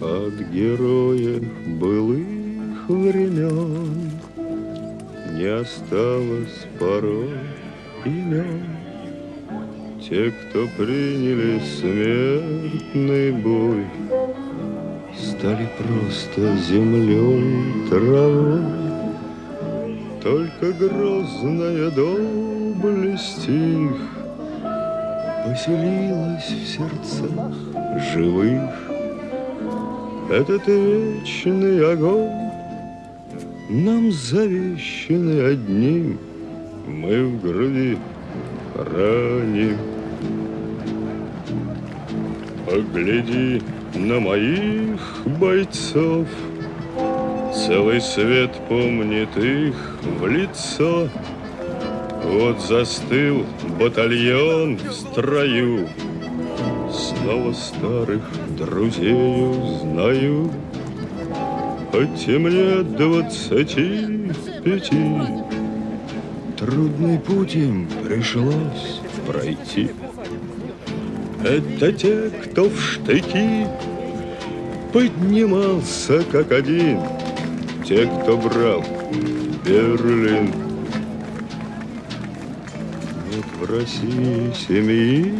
От героев былых времен Не осталось порой имен. Те, кто приняли смертный бой Стали просто землей, травой. Только грозная доблесть их Поселилась в сердцах живых. Этот вечный огонь Нам завещанный одним Мы в груди раним. Погляди на моих бойцов, Целый свет помнит их в лицо. Вот застыл батальон в строю, Снова старых друзей узнаю. Мне двадцати пяти, Трудный путь им пришлось пройти. Это те, кто в штыки поднимался как один, те, кто брал Берлин. Нет в России семьи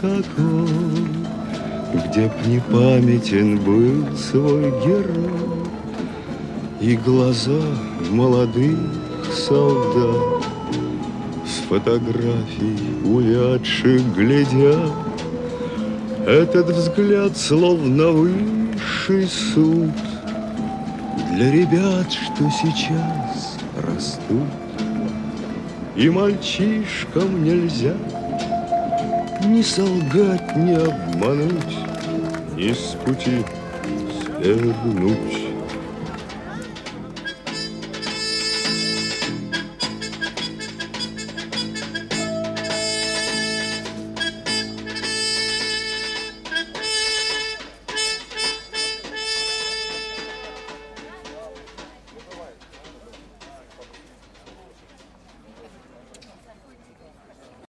такой, где б не памятен был свой герой. И глаза молодых солдат с фотографий увядших глядят этот взгляд словно высший суд Для ребят, что сейчас растут. И мальчишкам нельзя Ни солгать, ни обмануть, Ни с пути свернуть.